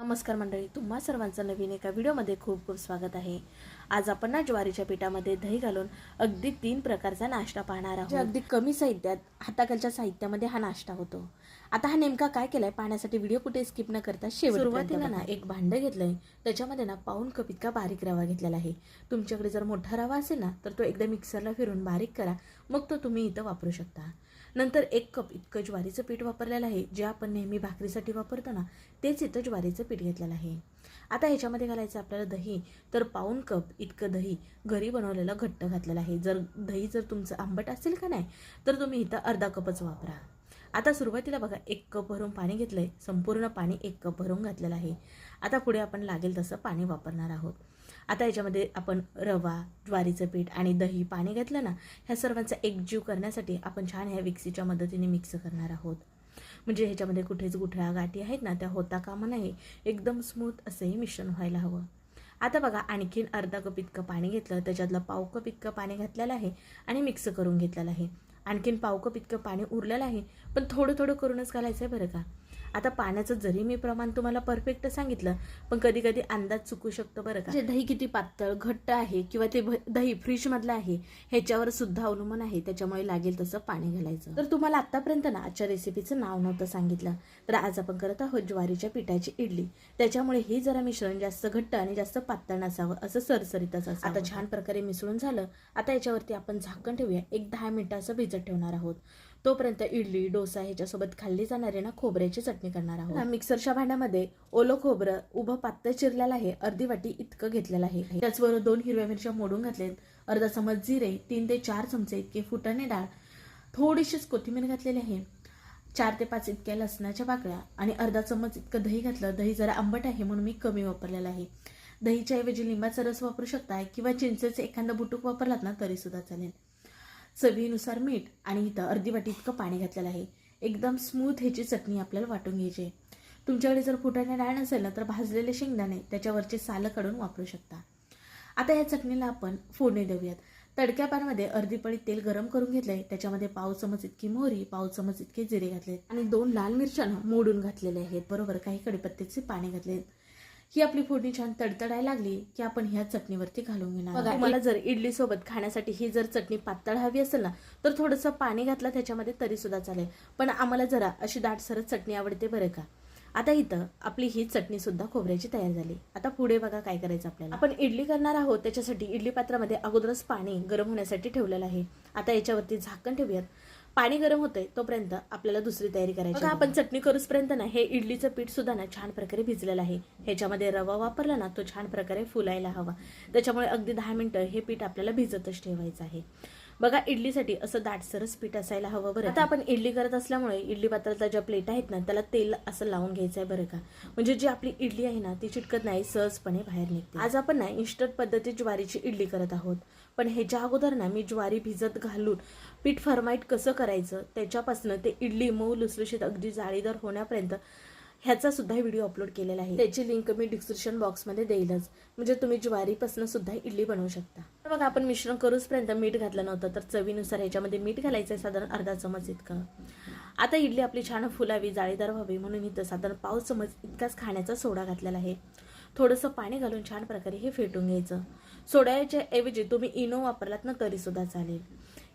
नमस्कार मंडळी तुम्हा सर्वांचं नवीन एका व्हिडिओमध्ये खूप खूप स्वागत आहे. आज आपण ना ज्वारीच्या पिठामध्ये दही घालून अगदी तीन प्रकारचा नाश्ता पाहणार आहोत. अगदी कमी साहित्यात हाताखालच्या साहित्यामध्ये हा नाश्ता होतो. आता हा नेमका काय केलाय पाहण्यासाठी व्हिडिओ कुठे स्किप न करता शेवट सुरुवातीला ना एक भांड घेतलंय त्याच्यामध्ये ना पाऊन कप इतका बारीक रवा घेतलेला आहे. तुमच्याकडे जर मोठा रवा असेल ना तर तो एकदा मिक्सरला फिरून बारीक करा मग तो तुम्ही इथं वापरू शकता. नंतर एक कप इतकं ज्वारीचं पीठ वापरलेलं आहे जे आपण नेहमी भाकरीसाठी वापरतो ना तेच इथं ज्वारीचं पीठ घेतलेलं आहे. आता ह्याच्यामध्ये घालायचं आपल्याला दही. तर पाऊन कप इतकं दही घरी बनवलेलं घट्ट घातलेलं आहे. जर दही जर तुमचं आंबट असेल का नाही तर तुम्ही इथं अर्धा कपच वापरा. आता सुरुवातीला बघा एक कप भरून पाणी घेतलंय. संपूर्ण पाणी एक कप भरून घातलेलं आहे. आता पुढे आपण लागेल तसं पाणी वापरणार आहोत. आता याच्यामध्ये आपण रवा ज्वारीचं पीठ आणि दही पाणी घातलं ना ह्या सर्वांचा एकजीव करण्यासाठी आपण छान ह्या विक्सीच्या मदतीने मिक्स करणार आहोत. म्हणजे ह्याच्यामध्ये कुठेच गुठळ्या गाठी आहेत ना त्या होता कामा नाही एकदम स्मूथ असंही मिश्रण व्हायला हवं. आता बघा आणखीन अर्धा कप इतकं पाणी घेतलं त्याच्यातलं पाव कप इतकं पाणी घातलेलं आहे आणि मिक्स करून घेतलेलं आहे. आणखीन पाव कप इतकं पाणी उरलेलं आहे पण थोडं थोडं करूनच घालायचं आहे बरं का? आता पाण्याचं जरी मी प्रमाण तुम्हाला परफेक्ट सांगितलं पण कधी कधी अंदाज चुकू शकतो बरं का. दही किती पातळ घट्ट आहे किंवा ते दही दही फ्रीजमधलं आहे ह्याच्यावर सुद्धा अवलंबून आहे त्याच्यामुळे लागेल तसं पाणी घालायचं. तर तुम्हाला आतापर्यंत ना आजच्या रेसिपीचं नाव नव्हतं सांगितलं. तर आज आपण करत आहोत ज्वारीच्या पिठाची इडली. त्याच्यामुळे हे जरा मिश्रण जास्त घट्ट आणि जास्त पातळ नसावं असं सरसरीतच असं आता छान प्रकारे मिसळून झालं. आता याच्यावरती आपण झाकण ठेवूया. एक दहा मिनिटं असं भिजत ठेवणार आहोत. तोपर्यंत इडली डोसा ह्याच्यासोबत खाल्ली जाणारी ना खोबऱ्याची चटणी करणार आहोत. मिक्सरच्या भांड्यामध्ये ओलं खोबरं उभं पातळ चिरलेलं आहे अर्धी वाटी इतकं घेतलेलं आहे. त्याचबरोबर दोन हिरव्या मिरच्या मोडून घातलेत अर्धा चमच जिरे तीन ते चार चमचे इतके फुटाणे डाळ थोडीशीच कोथिंबीर घातलेली आहे चार ते पाच इतक्या लसणाच्या पाकळ्या आणि अर्धा चमच इतकं दही घातलं. दही जरा आंबट आहे म्हणून मी कमी वापरलेलं आहे. दहीच्या ऐवजी लिंबाचा रस वापरू शकताय किंवा चिंचेचं एखादा बुटूक वापरलात ना तरी सुद्धा चालेल. चवीनुसार मीठ आणि इथं अर्धी वाटी इतकं पाणी घातलेलं आहे. एकदम स्मूथ ह्याची चटणी आपल्याला वाटून घ्यायची आहे. तुमच्याकडे जर फुटाणे डाळ नसेल ना तर भाजलेले शेंगदाणे त्याच्यावरचे सालं काढून वापरू शकता. आता या चटणीला आपण फोडणी देऊयात. तडक्या पॅनमध्ये अर्धी पळी तेल गरम करून घेतलंय. त्याच्यामध्ये पाव चमच इतकी मोहरी पाव चमच इतके जिरे घातले आणि दोन लाल मिरच्यांना मोडून घातलेले आहेत. बरोबर काही कढीपत्त्याचे पाणी घातले ही आपली फोडणी छान तडतडायला लागली की आपण ह्या चटणीवरती घालून घेणार मला जर इडली सोबत खाण्यासाठी ही जर चटणी पातळ हवी असेल ना तर थोडंसं पाणी घातलं त्याच्यामध्ये तरी सुद्धा चालेल. पण आम्हाला जरा अशी दाटसरच चटणी आवडते बरं का. आता इथं आपली ही चटणी सुद्धा खोबऱ्याची तयार झाली. आता पुढे बघा काय करायचं आपल्याला. आपण इडली करणार आहोत त्याच्यासाठी इडली पात्रामध्ये अगोदरच पाणी गरम होण्यासाठी ठेवलेलं आहे. आता याच्यावरती झाकण ठेवूयात. पाणी गरम होतंय तोपर्यंत आपल्याला दुसरी तयारी करायची आपण चटणी करूचपर्यंत ना हे इडलीचं पीठ सुद्धा ना छान प्रकारे भिजलेलं आहे. ह्याच्यामध्ये रवा वापरला ना तो छान प्रकारे फुलायला हवा. त्याच्यामुळे अगदी दहा मिनिटं हे पीठ आपल्याला भिजतच ठेवायचं आहे. बघा इडलीसाठी असं दाटसरच पीठ असायला हवं बरं आता आपण इडली करत असल्यामुळे इडली पात्राच्या ज्या प्लेट आहेत ना त्याला तेल असं लावून घ्यायचं आहे बरं का. म्हणजे जी आपली इडली आहे ना ती चिटकत नाही सहजपणे बाहेर निघते. आज आपण ना इन्स्टंट पद्धतीत ज्वारीची इडली करत आहोत. पण ह्याच्या अगोदर ना मी ज्वारी भिजत घालून पीठ फरमाईट कसं करायचं त्याच्यापासून ते इडली मऊ लुसलुशीत अगदी जाळीदार होण्यापर्यंत ह्याचा सुद्धा व्हिडिओ अपलोड केलेला आहे. त्याची लिंक मी डिस्क्रिप्शन बॉक्समध्ये देईलच. म्हणजे तुम्ही ज्वारीपासून सुद्धा इडली बनवू शकता. तर बघा आपण मिश्रण करूचपर्यंत मीठ घातलं नव्हतं तर चवीनुसार ह्याच्यामध्ये मीठ घालायचं आहे साधारण अर्धा चमच इतकं. आता इडली आपली छान फुलावी जाळीदार व्हावी म्हणून इथं साधारण पाव चमच इतकाच खाण्याचा सोडा घातलेला आहे. थोडंसं पाणी घालून छान प्रकारे हे फेटून घ्यायचं. सोड्याच्या ऐवजी तुम्ही इनो वापरलात ना तरी सुद्धा चालेल.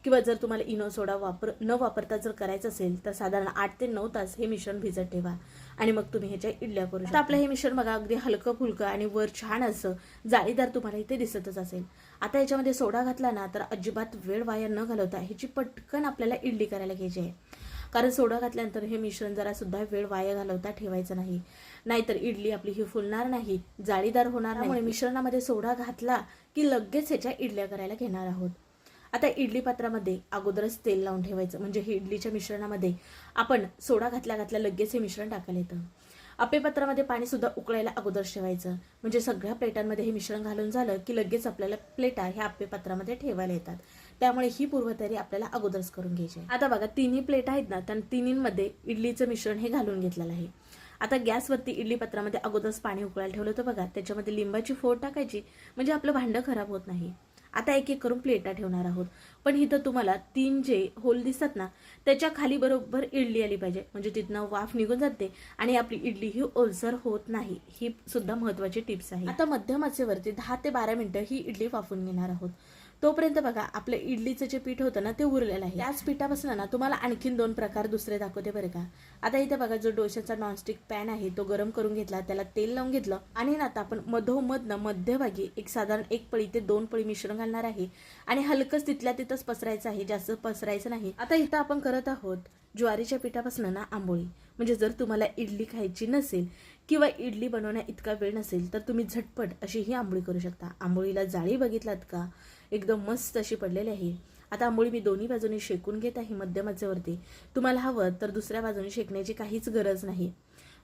किंवा जर तुम्हाला इनो सोडा वापर न वापरता जर करायचं असेल तर साधारण आठ ते नऊ तास हे मिश्रण भिजत ठेवा. आणि मग तुम्ही ह्याच्या इडल्या करू शकता. आपलं हे मिश्रण बघा अगदी हलकं फुलकं आणि वर छान असं जाळीदार तुम्हाला इथे दिसतच असेल. आता याच्यामध्ये सोडा घातला ना तर अजिबात वेळ वाया न घालवता ह्याची पटकन आपल्याला इडली करायला घ्यायची आहे. कारण सोडा घातल्यानंतर हे मिश्रण जरा सुद्धा वेळ वाया घालवता ठेवायचं नाही. नाहीतर इडली आपली ही फुलणार नाही जाळीदार होणार नाही. मिश्रणामध्ये सोडा घातला की लगेच ह्याच्या इडल्या करायला घेणार आहोत. आता इडली पात्रामध्ये अगोदरच तेल लावून ठेवायचं. म्हणजे हे इडलीच्या मिश्रणामध्ये आपण सोडा घातल्या घातल्या लगेच हे मिश्रण टाकायला येतं. आपे पात्रामध्ये पाणी सुद्धा उकळायला अगोदर ठेवायचं. म्हणजे सगळ्या प्लेटांमध्ये हे मिश्रण घालून झालं की लगेच आपल्याला प्लेटा ह्या आपे ठेवायला येतात. त्यामुळे ही पूर्वतयारी आपल्याला अगोदरच करून घ्यायची आहे. आता बघा तिन्ही प्लेट आहेत ना त्या तिन्हीमध्ये इडलीचं मिश्रण हे घालून घेतलेलं आहे. आता गॅसवरती इडली पत्रामध्ये अगोदरच पाणी उकळायला ठेवलं होतं बघा. त्याच्यामध्ये लिंबाची फोड टाकायची. म्हणजे आपलं भांडं खराब होत नाही. आता एक एक करून प्लेटा ठेवणार आहोत. पण इथं तुम्हाला तीन जे होल दिसतात ना त्याच्याखाली बरोबर इडली आली पाहिजे. म्हणजे तिथनं वाफ निघून जाते आणि आपली इडली ही ओलसर होत नाही. ही सुद्धा महत्वाची टिप्स आहे. आता मध्यम आचेवरती दहा ते बारा मिनिटं ही इडली वाफून घेणार आहोत. तोपर्यंत बघा आपलं इडलीचं जे पीठ होतं ना ते उरलेलं आहे त्याच पिठापासून ना तुम्हाला आणखीन दोन प्रकार दुसरे दाखवते बरं का. आता इथे बघा जो डोशाचा नॉनस्टिक पॅन आहे तो गरम करून घेतला त्याला तेल लावून घेतलं. आणि ना आता आपण मधोमध ना मध्यभागी एक साधारण एक पळी ते दोन पळी मिश्रण घालणार आहे. आणि हलकंच तिथल्या तिथंच पसरायचं आहे जास्त पसरायचं नाही. आता इथं आपण करत आहोत ज्वारीच्या पिठापासून ना आंबोळी. म्हणजे जर तुम्हाला इडली खायची नसेल किंवा इडली बनवण्या इतका वेळ नसेल तर तुम्ही झटपट अशी ही आंबोळी करू शकता. आंबोळीला जाळी बघितलात का? एकदम मस्त अशी पडलेली आहे. आता आंबोळी मी दोन्ही बाजूने शेकून घेत आहे मध्यमाचेवरती तुम्हाला हवं तर दुसऱ्या बाजूने शेकण्याची काहीच गरज नाही.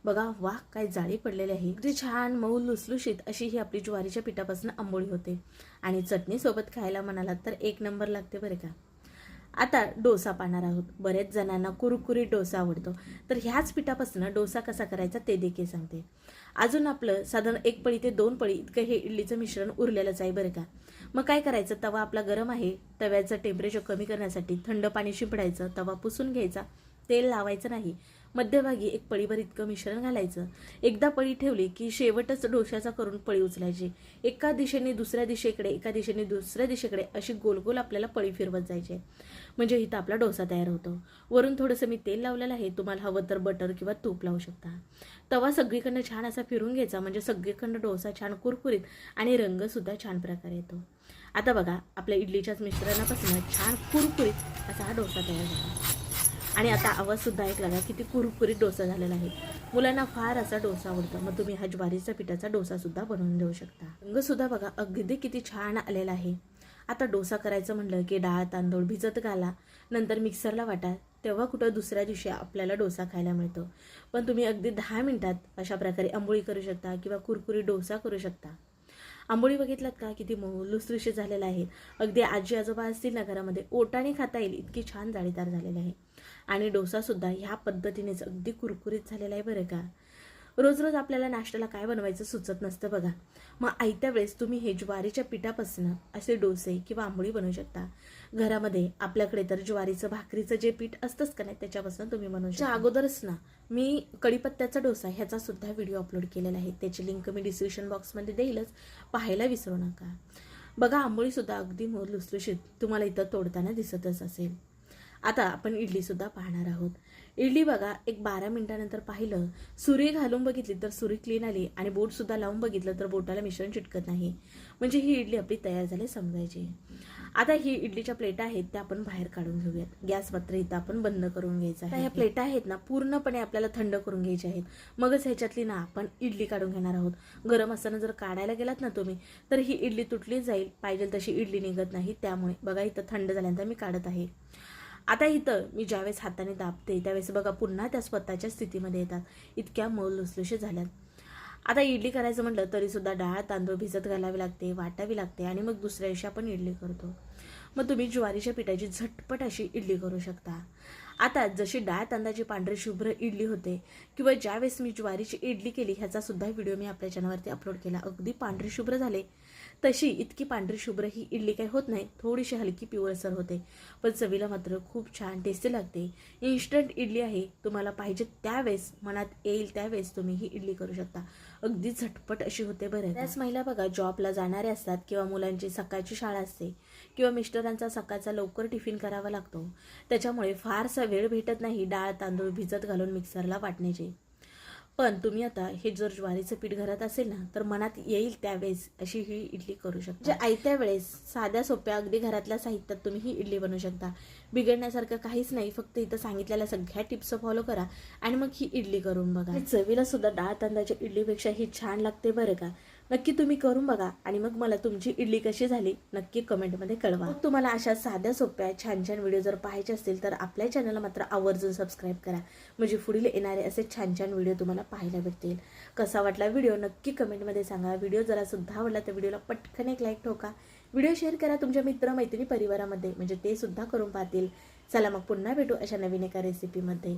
बघा वा काय जाळी पडलेली आहे. अगदी छान मऊ लुसलुशीत अशी ही आपली ज्वारीच्या पिठापासून आंबोळी होते. आणि चटणीसोबत खायला म्हणालात तर एक नंबर लागते बरं का. आता डोसा पाहणार आहोत. बरेच जणांना कुरकुरीत डोसा आवडतो. तर ह्याच पिठापासून डोसा कसा करायचा ते देखील सांगते. अजून आपलं साधारण एक पळी ते दोन पळी इतकं हे इडलीचं मिश्रण उरलेलंच आहे बरं का. मग काय करायचं? तवा आपला गरम आहे. तव्याचं टेम्परेचर कमी करण्यासाठी थंड पाणी शिंपडायचं. तवा पुसून घ्यायचा. तेल लावायचं नाही. मध्यभागी एक पळीभर इतकं मिश्रण घालायचं. एकदा पळी ठेवली की शेवटच डोश्याचा करून पळी उचलायची. एका दिशेने दुसऱ्या दिशेकडे एका दिशेने दुसऱ्या दिशेकडे अशी गोल गोल आपल्याला पळी फिरवत जायची. म्हणजे इथं आपला डोसा तयार होतो. वरून थोडंसं मी तेल लावलेलं आहे. तुम्हाला हवं तर बटर किंवा तूप लावू शकता. तवा सगळीकडनं छान असा फिरून घ्यायचा. म्हणजे सगळीकडनं डोसा छान कुरकुरीत आणि रंगसुद्धा छान प्रकारे येतो. आता बघा आपल्या इडलीच्याच मिश्रणापासून छान कुरकुरीत असा हा डोसा तयार झाला. आणि आता आवाजसुद्धा ऐकला ना किती कुरकुरीत डोसा झालेला आहे. मुलांना फार असा डोसा आवडतो. मग तुम्ही हा ज्वारीचा पिठाचा डोसासुद्धा बनवून देऊ शकता. रंगसुद्धा बघा अगदी किती छान आलेला आहे. आता डोसा करायचं म्हणलं की डाळ तांदूळ भिजत घाला नंतर मिक्सरला वाटा. तेव्हा कुठं दुसऱ्या दिवशी आपल्याला डोसा खायला मिळतो. पण तुम्ही अगदी दहा मिनटात अशा प्रकारे आंबोळी करू शकता किंवा कुरकुरी डोसा करू शकता. आंबोळी बघितलात का? किती मऊ लुसलुशीत झालेला आहे. अगदी आजी आजोबा असतील ना घरामध्ये ओटाने खाता येईल. इतकी छान जाळीदार झालेली आहे. आणि डोसासुद्धा ह्या पद्धतीनेच. अगदी कुरकुरीत झालेला आहे बरं का? रोज रोज आपल्याला नाश्त्याला काय बनवायचं सुचत नसतं बघा. मग आयत्या वेळेस तुम्ही हे ज्वारीच्या पिठापासून असे डोसे किंवा आंबोळी बनवू शकता. घरामध्ये आपल्याकडे तर ज्वारीचं भाकरीचं जे पीठ असतंच का नाही त्याच्यापासून तुम्ही बनवू शकता. अगोदरच ना. मी कढीपत्त्याचा डोसा ह्याचा सुद्धा व्हिडिओ अपलोड केलेला आहे. त्याची लिंक मी डिस्क्रिप्शन बॉक्समध्ये देईलच. पाहायला विसरू नका. बघा आंबोळीसुद्धा अगदी मोर लुसलुशीत तुम्हाला इथं तोडताना दिसतच असेल. आता आपण इडलीसुद्धा पाहणार आहोत. इडली बघा एक बारा मिनिटानंतर पाहिलं सुरी घालून बघितली तर सुरी क्लीन आली आणि बोटसुद्धा लावून बघितलं तर बोटाला मिश्रण चिटकत नाही. म्हणजे ही इडली आपली तयार झाली समजायची. आता ही इडलीच्या प्लेटा आहेत त्या आपण बाहेर काढून घेऊयात. गॅस मात्र इथं आपण बंद करून घ्यायचं आहे. ह्या प्लेटा आहेत ना पूर्णपणे आपल्याला थंड करून घ्यायचे आहेत. मगच ह्याच्यातली ना आपण इडली काढून घेणार आहोत. गरम असताना जर काढायला गेलात ना तुम्ही तर ही इडली तुटली जाईल. पाहिजे तशी इडली निघत नाही त्यामुळे. बघा इथं थंड झाल्यानंतर मी काढत आहे. आता इथं मी ज्यावेळेस हाताने दाबते त्यावेळेस बघा पुन्हा त्या स्वतःच्या स्थितीमध्ये येतात. इतक्या मऊ लुसलुशी झाल्यात. आता इडली करायचं म्हटलं तरी सुद्धा डाळ तांदूळ भिजत घालावी लागते वाटावी लागते आणि मग दुसऱ्या दिवशी आपण इडली करतो. मग तुम्ही ज्वारीच्या पिठाची झटपट अशी इडली करू शकता. आता जशी डाळ तांदळाची पांढरी शुभ्र इडली होते किंवा ज्यावेळेस मी ज्वारीची इडली केली ह्याचा सुद्धा व्हिडिओ मी आपल्या चॅनलवरती अपलोड केला. अगदी पांढरी शुभ्र झाले. तशी इतकी पांढरी शुभ्र ही इडली काही होत नाही थोडीशी हलकी पिवळसर होते. पण चवीला मात्र खूप छान टेस्टी लागते. इन्स्टंट इडली आहे तुम्हाला पाहिजे त्यावेळेस मनात येईल त्यावेळेस तुम्ही ही इडली करू शकता. अगदी झटपट अशी होते बरं त्याच महिला बघा जॉबला जाणारे असतात किंवा मुलांची सकाळची शाळा असते किंवा मिस्टरांचा सकाळचा लवकर टिफिन करावा लागतो. त्याच्यामुळे फारसा वेळ भेटत नाही डाळ तांदूळ भिजत घालून मिक्सरला वाटण्याचे. पण तुम्ही आता हे जर ज्वारीचं पीठ घरात असेल ना तर मनात येईल त्यावेळेस अशी ही इडली करू शकता. म्हणजे आयत्या वेळेस साध्या सोप्या अगदी घरातल्या साहित्यात तुम्ही ही इडली बनवू शकता. बिघडण्यासारखं काहीच नाही फक्त इथं सांगितलेल्या सगळ्या टिप्स फॉलो करा आणि मग ही इडली करून बघा. चवीला सुद्धा डाळ तांदळाच्या इडलीपेक्षा ही छान लागते बरं का? नक्की तुम्ही करून बघा आणि मग मला तुमची इडली कशी झाली नक्की कमेंटमध्ये कळवा. मग तुम्हाला अशा साध्या सोप्या छान छान व्हिडिओ जर पाहायचे असतील तर आपल्या चॅनलला मात्र आवर्जून सबस्क्राईब करा. म्हणजे पुढील येणारे असे छान छान व्हिडिओ तुम्हाला पाहायला भेटतील. कसा वाटला व्हिडिओ नक्की कमेंटमध्ये सांगा. व्हिडिओ जरा सुद्धा आवडला तर व्हिडिओला पटकन एक लाईक ठोका. व्हिडिओ शेअर करा तुमच्या मित्र मैत्रिणी परिवारामध्ये. म्हणजे ते सुद्धा करून पाहतील. चला मग पुन्हा भेटू अशा नवीन एका रेसिपीमध्ये